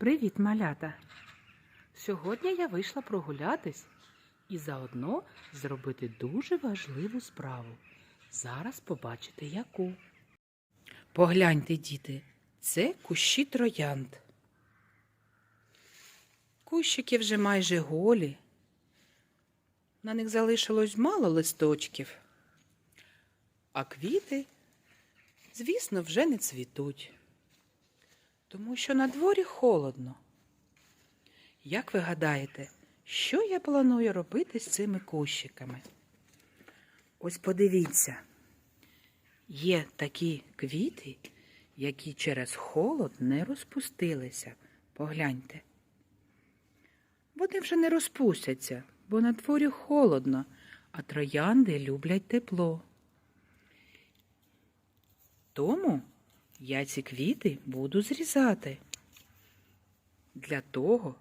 Привіт, малята! Сьогодні я вийшла прогулятись і заодно зробити дуже важливу справу. Зараз побачите яку. Погляньте, діти, це кущі троянд. Кущики вже майже голі. На них залишилось мало листочків, а квіти, звісно, вже не цвітуть тому що на дворі холодно. Як ви гадаєте, що я планую робити з цими кущиками? Ось подивіться, є такі квіти, які через холод не розпустилися. Погляньте. Вони вже не розпустяться, бо на дворі холодно, а троянди люблять тепло. Тому я ці квіти буду зрізати для того,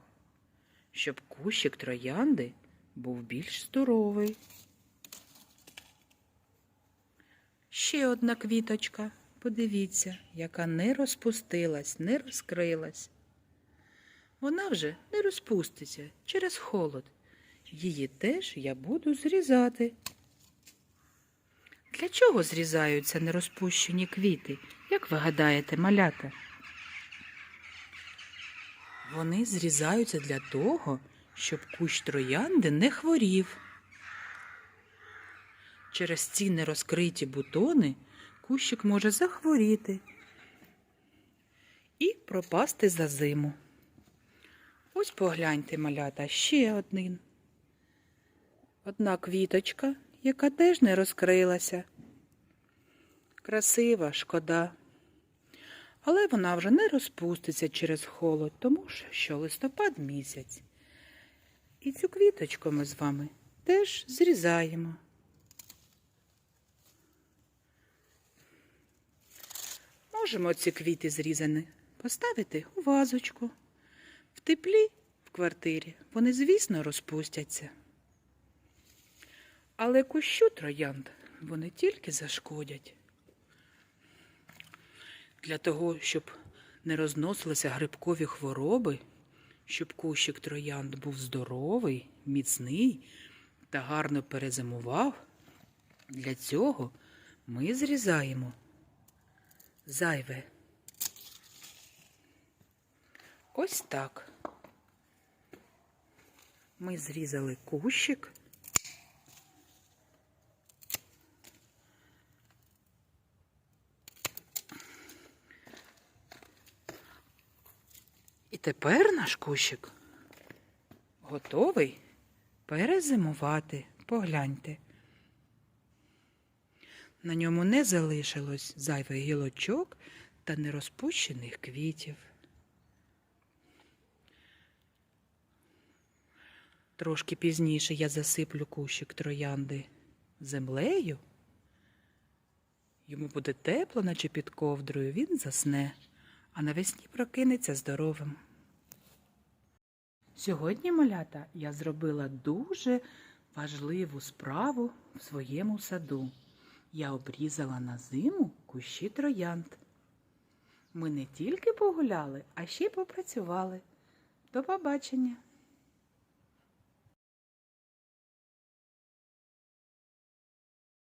щоб кущик троянди був більш здоровий. Ще одна квіточка, подивіться, яка не розпустилась, не розкрилась. Вона вже не розпуститься через холод. Її теж я буду зрізати. Для чого зрізаються нерозпущені квіти? Як ви гадаєте, малята? Вони зрізаються для того, щоб кущ троянди не хворів. Через ці нерозкриті бутони кущик може захворіти і пропасти за зиму. Ось погляньте, малята, ще один. Одна квіточка, яка теж не розкрилася. Красива, шкода. Але вона вже не розпуститься через холод, тому що листопад місяць. І цю квіточку ми з вами теж зрізаємо. Можемо ці квіти зрізані поставити у вазочку. В теплі в квартирі вони, звісно, розпустяться. Але кущу троянд вони тільки зашкодять. Для того, щоб не розносилися грибкові хвороби, щоб кущик троянд був здоровий, міцний та гарно перезимував, для цього ми зрізаємо зайве. Ось так. Ми зрізали кущик. Тепер наш кущик готовий перезимувати. Погляньте. На ньому не залишилось зайвих гілочок та нерозпущених квітів. Трошки пізніше я засиплю кущик троянди землею. Йому буде тепло, наче під ковдрою, він засне, а навесні прокинеться здоровим. Сьогодні, малята, я зробила дуже важливу справу в своєму саду. Я обрізала на зиму кущі троянд. Ми не тільки погуляли, а ще й попрацювали. До побачення!